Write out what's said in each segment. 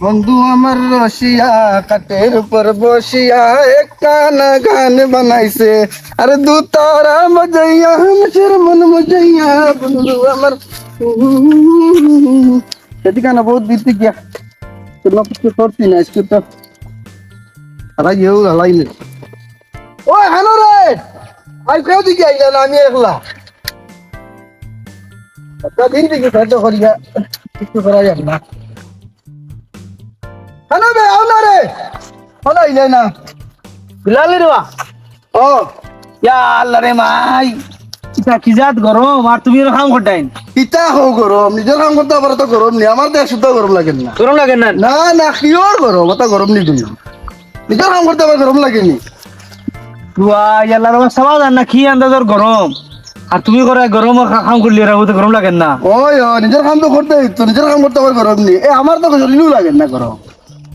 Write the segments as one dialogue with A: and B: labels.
A: বন্ধু আমার রসিয়া কাটের উপর বসিয়া একটা না গান বানাইছে আরে দু তারা মজাইয়া হামসের মন মজাইয়া বন্ধু আমার সেদিকে না বহুত দিতে গিয়া তোমরা কিছু করছি না আজকে তো হারাই হেউ হারাইলে ও হ্যালো রে আর কেউ দিকে আইলা আমি একলা করিয়া কিছু করা যাবে না। হ্যালো রে আও না রে। হলো আইলে না।
B: বিলালি রে
A: ও।
B: ইয়া আল্লাহ রে মাই। ইটা কি জাত গরম? আর তুমি এরকম করটাইন
A: ইটা হো গরম নিজের কাম করতে পারে তো গরম নি আমার দেশ শুদ্ধ গরম লাগে না।
B: গরম লাগে না?
A: না না কিওর গরম ওটা গরম নি তুমি? নিজের কাম করতে পারে গরম লাগে নি?
B: ওয়া আল্লাহ রে সবাই জান না কি আন্দাজর গরম আর তুমি করে গরম কাম করলি রে তো গরম লাগে না।
A: ওই ও নিজের কাম তো করতে তো নিজের কাম করতে পারে গরম নি এ আমার তো শরীরও লাগে না গরম।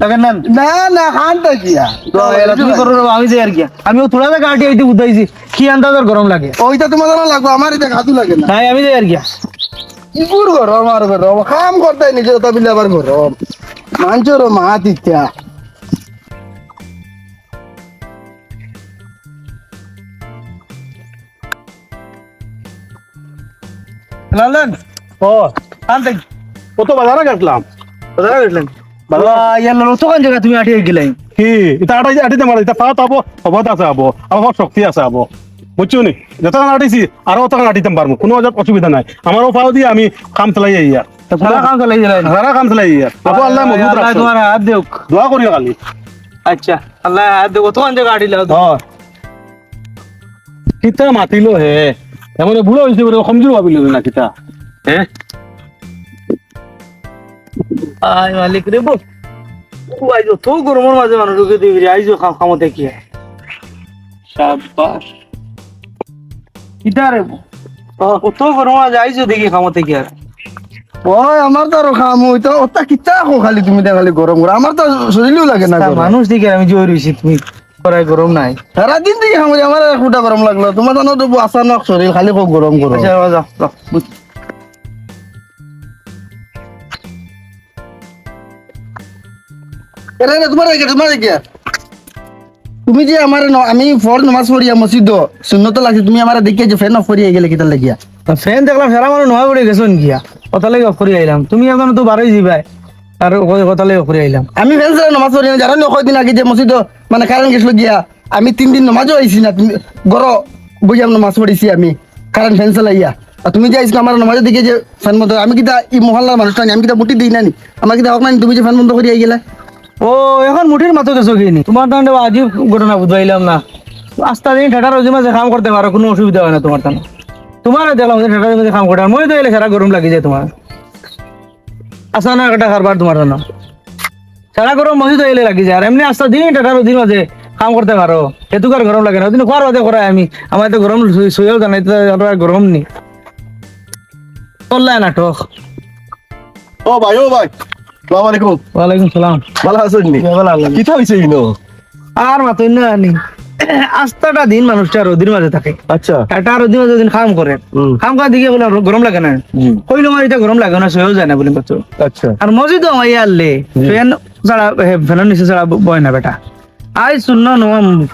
B: লাগে না?
A: না না খানটা কিয়া
B: তো এলা তুমি করো আমি যাই আর কি আমিও থোড়া দে গাড়ি আইতে উদাইছি কি আন্দাজর গরম লাগে।
A: ওইটা তোমার জানা লাগবে আমার এটা খাতু লাগে না।
B: তাই আমি যাই আর কি
A: ইগুর গরম আর গরম কাম করতে নিজের তো বিলে আবার গরম। মাঞ্চর মা তিত্যা
B: লালন
C: ও
B: আনতে
C: কত বাজারে গেছিলাম
B: বাজার গেছিলেন বাবা ইয়ার লোক তো কোন জায়গা তুমি আটিয়ে গেলাই
C: কি এটা আটাই আটিতে মারা এটা পাওয়া পাবো অবধ আছে আবো আমার শক্তি আছে আবো বুঝছ নি যতক্ষণ আটিছি আরও অতক্ষণ আটিতে পারব কোনো অসুবিধা নাই আমারও পাও দিয়ে আমি কাম চালাই যাই ইয়ার
B: পুরা কাম চালাই দিলেন
C: সারা কাম চালাই ইয়ার আবো আল্লাহ মজবুত
B: আল্লাহ
C: রাখছো
B: তোমার হাত দেউক
C: দোয়া করিও খালি
B: আচ্ছা আল্লাহ হাত দেউক তো কোন জায়গা আটিলে
C: হয় কিতা মাতিলো হে এমন বুড়ো হয়েছে বলে কমজোর ভাবিল না কিতা হ্যাঁ
B: মালিক রে বো ও আইজো তো গরমের মাঝে মানুষ ঢুকে দিবি রে আইজো খাম খামতে কি শাবাশ ইটা রে বো ও তো মাঝে আইজো দেখি খামতে কি আর।
A: ওই আমার তো আরও খাম ওই তো ওটা কিতা খো খালি তুমি দে খালি গরম করে? আমার তো শরীরও লাগে না
B: মানুষ দেখি আমি জোর হইছি তুমি। করাই গরম নাই।
A: সারাদিন থেকে খাম আমার ফুটা গরম লাগল। তোমার জানো তো আচানক শরীর খালি খুব গরম গরম
B: আচ্ছা যাও যাও বুঝ
A: এরে রে, তোমার এগে তোমার এগে তুমি যে আমার আমি ফর নামাজ পড়িয়া মসজিদ শূন্যত লাগছে তুমি আমার দেখিয়ে যে ফ্যান অফ করিয়া গেলে কিতা লাগিয়া।
B: ফ্যান দেখলাম সারা মানুষ নয় পড়ে গেছো গিয়া কথা লাগে অফ করে আইলাম তুমি এখন তো বারোই যাবাই আর ও- কথা লাগে অফ করে আইলাম।
A: আমি ফ্যান ছাড়া নামাজ পড়ি না জানো কয়দিন আগে যে মসজিদ মানে কারেন্ট গেছিল গিয়া আমি তিন দিন নামাজও আইছি না তুমি গর বুঝাম নামাজ পড়িছি আমি কারেন্ট ফ্যান চালাইয়া। আর তুমি যে আইসো আমার নামাজের দিকে যে ফ্যান বন্ধ আমি কিতা এই মহল্লার মানুষটা নি, আমি কিতা মুটি দিই না নি আমার কিতা হোক না নি, তুমি যে ফ্যান বন্ধ করিয়া গেলা।
B: ও এখন মুঠির মাথা গেছো কি নি? তোমার তাহলে আজি ঘটনা বুঝাইলাম না। আস্তা দিন ঠেটার ওই মাঝে কাম করতে পারো কোনো অসুবিধা হয় না তোমার তাহলে। তোমার দেখলাম ঠেটার মাঝে কাম করতে মই তো এলে সারা গরম লাগি যায় তোমার। আসা না কাটা কারবার তোমার জন্য। সারা গরম মসজিদ এলে লাগি যায় আর এমনি আস্তা দিন ঠেটার ওই মাঝে কাম করতে পারো। এটুকু আর গরম লাগে না। ওদিন খোয়ার বাদে করাই আমি। আমার তো গরম শুয়েও জানাই তো আর গরম নি চললাই নাটক।
A: ও ভাই ও ভাই। সালাম আলাইকুম।
B: ওয়ালাইকুম সালাম।
A: ভালো আছেন নি?
B: ভালো লাগল
A: হইছে ইনো?
B: আর মাতই না নি আস্তাটা দিন মানুষটা রোদির মাঝে থাকে।
A: আচ্ছা।
B: একটা রোদির মাঝে দিন কাম করে কাম করার দিকে বলে গরম লাগে না। কইলো আমার এটা গরম লাগে না সয়েও যায় না বলে বলছো
A: আচ্ছা।
B: আর মসজিদ আমার আনলে ফ্যান ছাড়া ফ্যানের নিচে ছাড়া বয় না বেটা। আই শূন্য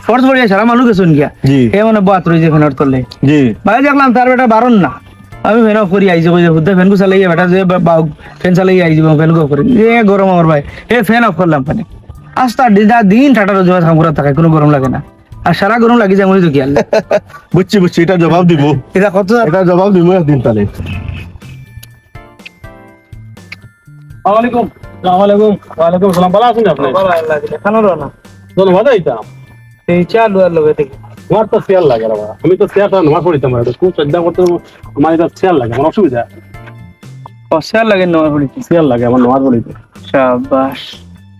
B: ফোর্স পড়িয়া সারা মানুষ গেছুন গিয়া। এ মানে বাত রয়েছে ফ্যানের তলে।
A: জি।
B: ভাই দেখলাম তার বেটা বারণ না। আমি ফ্যান অফ করি আইছি কই হুদ্দে ফ্যান কো চালাই বেটা যে ফ্যান চালাই আইছি ফ্যান কো করি। এ গরম আমার ভাই। এ ফ্যান অফ করলাম পানি আস্তা দিন দিন ঠাটা রোজ কাম করা থাকে কোনো গরম লাগে না। আর সারা গরম লাগি যায় মনে তো
A: বুঝছি বুঝছি এটা জবাব দিব।
B: এটা কত?
A: এটা জবাব দিব একদিন তাহলে
C: আসসালামাইকুম আসসালামাইকুম ওয়ালাইকুম আসসালাম। ভালো আছেন আপনি?
B: খানো না।
C: ধন্যবাদ এইতাম
B: এই চালু আর লগে থেকে
C: আমার তো শেয়ার লাগে বাবা। আমি তো শেয়ারটা নামাজ পড়িতাম আর খুব শ্রদ্ধা করতে আমার এটা শেয়ার লাগে আমার অসুবিধা।
B: লাগে নয় পড়িতে
C: শেয়ার লাগে আমার নামাজ পড়িতে
B: শাবাশ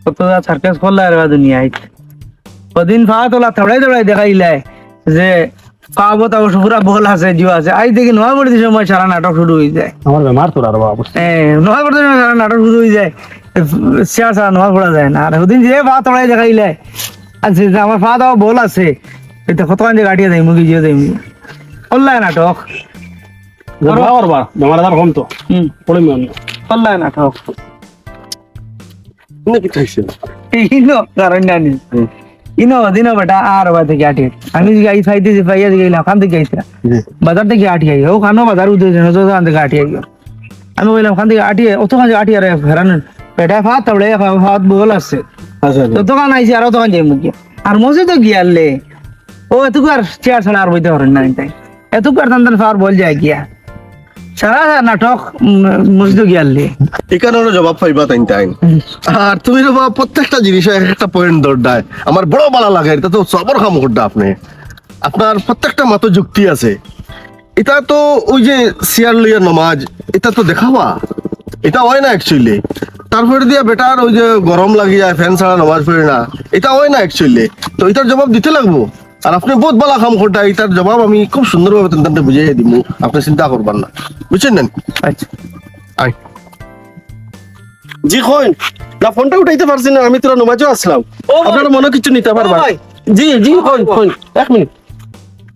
B: কত দা সার্কাস করলা আর দুনিয়ায়। কদিন ফা তোলা থড়াই থড়াই দেখাইলাই যে পাবো তাও পুরা বল আছে জিও আছে। আজ দেখি নয় পড়িতে সময় সারা নাটক শুরু হয়ে যায়।
C: আমার বেমার তোর আর বাবা
B: হ্যাঁ নয় পড়িতে সময় সারা নাটক শুরু হয়ে যায়। শেয়ার সারা নয় পড়া যায় না। আর ওদিন যে পা থড়াই দেখাইলাই আমার পা বল আছে এটা কতক্ষণ যে জিও করলাই নাটক।
C: বেমার কম তো।
B: নাটক।
D: কি
B: কারণ জানি? ইনো দিন বেটা আর বা থেকে আটি আমি গাই ফাইতে যে ফাইয়া গেলাম খান থেকে গাইছিলাম বাজার থেকে আটি আই ও খানো বাজার উঠে যেন তো খান থেকে আটি আই। আমি বললাম খান থেকে আটি অত খান আটি আর ফেরান পেটা ফাত তাবলে ফাত বল আছে।
D: আচ্ছা
B: তো তখন আইছি আর তখন যাই মুখে আর মসজিদ তো গিয়ালে ও এতটুকু আর চেয়ার ছাড়া আর বইতে পারেন না তাই। এতটুকু আর তান ফার বল যায় গিয়া। সারা নাটক গিয়ালে
D: জবাব পাইবা তাই তাই আর তুমি প্রত্যেকটা একটা পয়েন্ট দরদায় আমার বড় লাগে, এটা তো সবর করতে আপনি। আপনার প্রত্যেকটা মাত্র যুক্তি আছে। এটা তো ওই যে সিয়ার লইয়া নমাজ, এটা তো দেখাবা। এটা হয় না অ্যাকচুয়ালি তারপরে দিয়া বেটার ওই যে গরম লাগি যায় ফ্যান ছাড়া নমাজ পড়ে না। এটা হয় না অ্যাকচুয়ালি তো এটার জবাব দিতে লাগবো? আর আপনি বহুত ভালো কাম করতে এটার জবাব আমি খুব সুন্দরভাবে তোমাদের বুঝিয়ে দিব। আপনি চিন্তা করবার না। বুঝছেন না?
B: আচ্ছা।
D: আয়। জি কইন না ফোনটা উঠাইতে পারছি না আমি তোরা নমাজও আসলাম। আপনারা মনে কিছু নিতে পারবা
B: ভাই।
D: জি জি কইন কইন। এক মিনিট।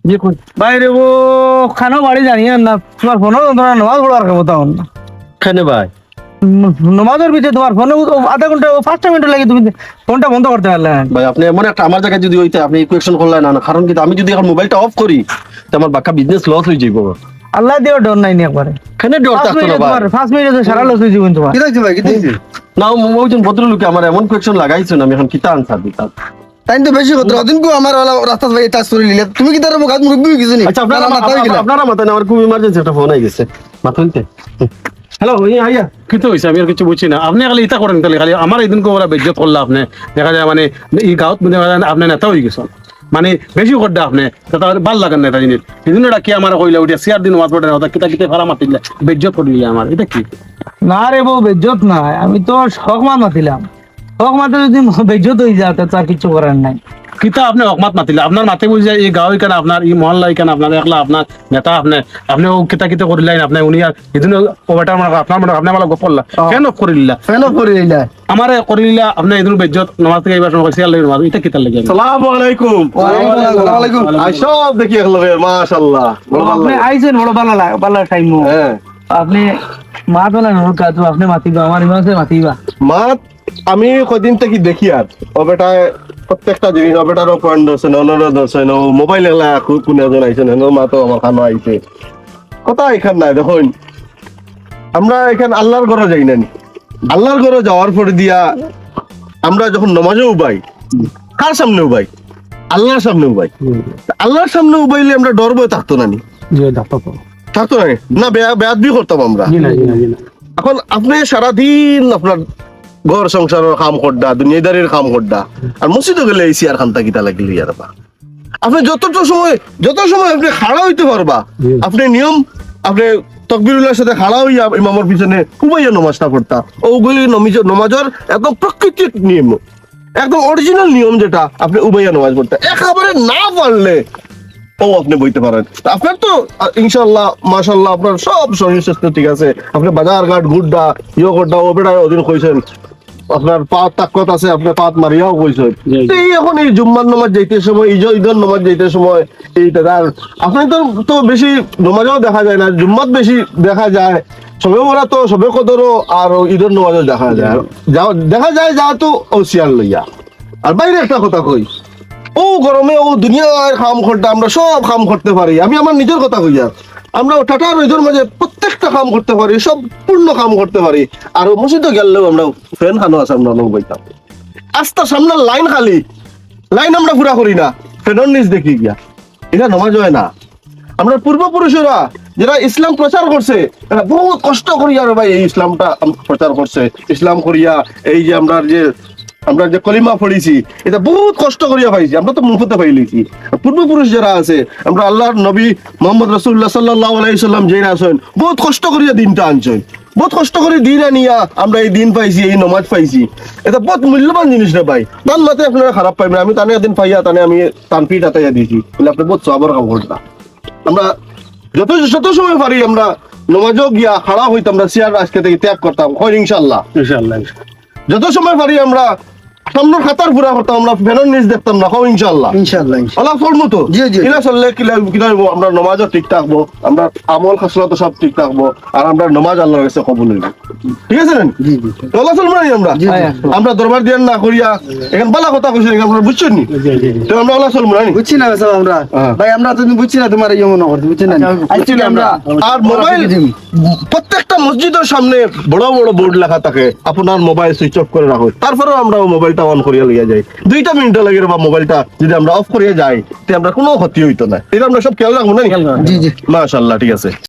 D: জি কইন।
B: বাইরে ও খানো বাড়ি জানিয়ে না তোমার ফোনও তোমরা নমাজ পড়ার কথা তখন
D: খানে ভাই?
B: নমাজের ভিতরে তোমার ফোনে আধা ঘণ্টা পাঁচটা মিনিট লাগে তুমি ফোনটা বন্ধ করতে পারলে।
D: ভাই আপনি এমন একটা আমার জায়গায় যদি হইতে আপনি ইকুয়েশন করলেন না কারণ কিন্তু আমি যদি এখন মোবাইলটা অফ করি তো আমার বাক্কা বিজনেস লস হয়ে যাইব।
B: আল্লাহ দিও ডর নাই নি একবারে।
D: খানে ডর থাকতো না
B: মিনিট
D: ভাই?
B: তোমার পাঁচ মিনিটে সারা লস হয়ে যাবেন তোমার।
A: কি দেখছি ভাই কি দেখছি?
D: না ওইজন ভদ্রলোকে আমার এমন কোয়েকশন লাগাইছেন আমি এখন কিতা আনসার দিতাম?
A: তাই তো বেশি কথা ওদিন কো আমার ওলা রাস্তা ভাই টাচ করে নিলে তুমি কি তার মুখ হাত হয়ে গেছো নি?
D: আচ্ছা আপনারা
A: না,
D: আপনারা মাথায় আমার খুব ইমার্জেন্সি একটা ফোন আই গেছে মাথুনতে হ্যালো আইয়া
C: কিন্তু হয়েছে আমি আর কিছু বুঝছি না। আপনি খালি ইটা করেন তাহলে খালি আমার এই দিনকে ওরা বেজ্জত করলা আপনি। দেখা যায় মানে এই গাঁত দেখা যায় আপনি নেতা হয়ে গেছেন মানে বেশি করতে আপনি। তা ভালো লাগান না এটা জিনিস জন্য কি আমার কইলা দিন ওয়াজ পড়ে না ওটা কিতা কিতা ভাড়া মাতিলে। বেজ্জত করিলে আমার এটা কি?
B: না রে বউ বেজ্জত নাই। আমি তো শখ মাতিলাম। শখ মাতে যদি বেজ্জত হয়ে যায় তো কিছু করার নাই।
C: কিতা আপনি অকমাত মাতিলে? আপনার মাতে বুঝে এই গাঁও এখানে আপনার এই মহল্লা এখানে আপনার একলা আপনার নেতা আপনি আপনি ও কিতা কিতা করিলেন আপনি উনি আর জন্য ওটা মানে আপনার মানে আপনার মালা গপল্লা কেন করিলা
A: ফেন অফ করে নিলা
C: আমার করিলা আপনি জন্য বেজ্জত নমাজ থেকে এবার সময় সিয়ার লাগে এটা কিতা লাগে
D: সালামু আলাইকুম সব দেখি একলগে মাশাআল্লাহ।
B: আপনি। আইছেন বড় ভালো লাগে ভালো টাইম।
D: হ্যাঁ।
B: আপনি মা তো না নৌকা তো আপনি মাতিবা আমার ইমাসে মাতিবা।
D: মা আমি কদিন থেকে দেখি আর ও বেটা প্রত্যেকটা জিনিস ও পয়েন্ট না অন্যরা ও মোবাইল এলা কোন এজন আইছে মা তো আমার খানো আইছে কথা এখান নাই দেখুন। আমরা এখান আল্লাহর ঘরে যাই না। আল্লাহর ঘরে যাওয়ার পরে দিয়া আমরা যখন নমাজে উবাই কার সামনে উবাই? আল্লাহর সামনে উবাই। আল্লাহর সামনে উবাইলে আমরা ডর বই থাকতো না নি? থাকতো না নি? না বেয়াদবি করতাম আমরা। এখন আপনি সারাদিন আপনার ঘর সংসারের কাম করডা দুনিয়াদারির কাম করডা আর মসজিদে গেলে এই সিয়ার খান্তা কিতা লাগলে ইয়ার বা? আপনি যতটা সময় যত সময় আপনি খাড়া হইতে পারবা আপনি নিয়ম আপনি তকবিরুল্লাহর সাথে খাড়া হইয়া ইমামর পিছনে খুবইয়া নমাজটা পড়তা। ওগুলি নমিজ নমাজের একদম প্রাকৃতিক নিয়ম। একদম অরিজিনাল নিয়ম যেটা আপনি উবাইয়া নমাজ পড়তে। একেবারে না পারলে ও আপনি বইতে পারেন। আপনার তো ইনশাল্লাহ মাশাল্লাহ আপনার সব শরীর স্বাস্থ্য ঠিক আছে। আপনি বাজার ঘাট ঘুরডা ইয়ে করডা ও বেটা ওদিন কইছেন। আপনার পাত তাকত আছে আপনি পাত মারিয়াও কইছেন এই এখন এই জুম্মার নামাজ যাইতে সময় ঈদ ঈদের নামাজ যাইতে সময় এইটা আর আপনি তো তো বেশি নমাজও দেখা যায় না জুম্মাত বেশি দেখা যায়। সবে মোরা তো সবে কদরও আর ঈদের নামাজও দেখা যায়। দেখা যায় যা তো ও শিয়ার লইয়া। আর বাইরে একটা কথা কই ও গরমে ও দুনিয়ার কাম করতে আমরা সব কাম করতে পারি। আমি আমার নিজের কথা কই আর আমরা টাটা রোজের মাঝে প্রত্যেকটা কাম করতে পারি সব পূর্ণ কাম করতে পারি। আর মসজিদে গেলেও আমরা ফ্যান খানো আছে, আমরা লোক বইতাম। আস্তা সামনে লাইন খালি, লাইন আমরা পুরা করি না ফ্যানের নিচ দেখি গিয়া। এটা নমাজ হয় না। আমরা পূর্বপুরুষেরা যারা ইসলাম প্রচার করছে বহুত কষ্ট করিয়া ভাই এই ইসলামটা প্রচার করছে। ইসলাম করিয়া এই যে আমরা যে আমরা যে কলিমা পড়িছি এটা বহুত কষ্ট করিয়া পাইছি আমরা তো মুখতে পাইলিছি পূর্বপুরুষ যারা আছে আমরা আল্লাহর নবী মোহাম্মদ রসুল্লাহ সাল্লাহ আলাইসাল্লাম যে আছেন বহুত কষ্ট করিয়া দিনটা আনছেন। বহুত কষ্ট করে দিন আনিয়া আমরা এই দিন পাইছি এই নমাজ পাইছি। এটা বহুত মূল্যবান জিনিস রে ভাই। তার মাতে আপনারা খারাপ পাইবেন আমি তানে একদিন পাইয়া তানে আমি তানপিট আতাইয়া দিয়েছি। বলে আপনি বহুত সবার করতাম আমরা যত যত সময় পারি আমরা নমাজও গিয়া খাড়া হইতাম আমরা চেয়ার আজকে থেকে ত্যাগ করতাম। হয় ইনশাল্লাহ
C: ইনশাআল্লাহ।
D: যত সময় পারি আমরা সামনের খাতার পুরা করতাম আমরা দেখতাম না ইনশাল্লাহ
A: ইনশাআল্লাহ। ইনশাআল্লাহ।
D: আল্লাহ ফলমু তো।
A: জি, জি।
D: কিনা চললে কিনা আমরা নমাজও ঠিক থাকব আমরা আমল খাসলত সব ঠিক থাকব আর আমরা নমাজ আল্লাহর কাছে কবুল হইব। ঠিক আছে না
A: জি জি
D: চলবো আমরা। আমরা দরবার দিয়ে না করিয়া এখন বালা কথা কইছি নাকি আপনারা বুঝছেন নি? তো আমরা আল্লাহ চলবো না
A: বুঝছি না সব আমরা।
D: হ্যাঁ।
A: ভাই আমরা তো বুঝছি না তোমার ইয়ে মনে করছি বুঝছি না? আজকে আমরা।
D: আর মোবাইল প্রত্যেকটা মসজিদের সামনে বড় বড় বোর্ড লেখা থাকে আপনার মোবাইল সুইচ অফ করে রাখো। তারপরেও আমরা মোবাইলটা অন করিয়া লইয়া যাই। দুইটা মিনিট লাগে বা মোবাইলটা যদি আমরা অফ করিয়া যাই তে আমরা কোনো ক্ষতি হইতো না। এটা আমরা সব খেয়াল রাখব না
A: জি জি।
D: মাশাল্লাহ ঠিক আছে।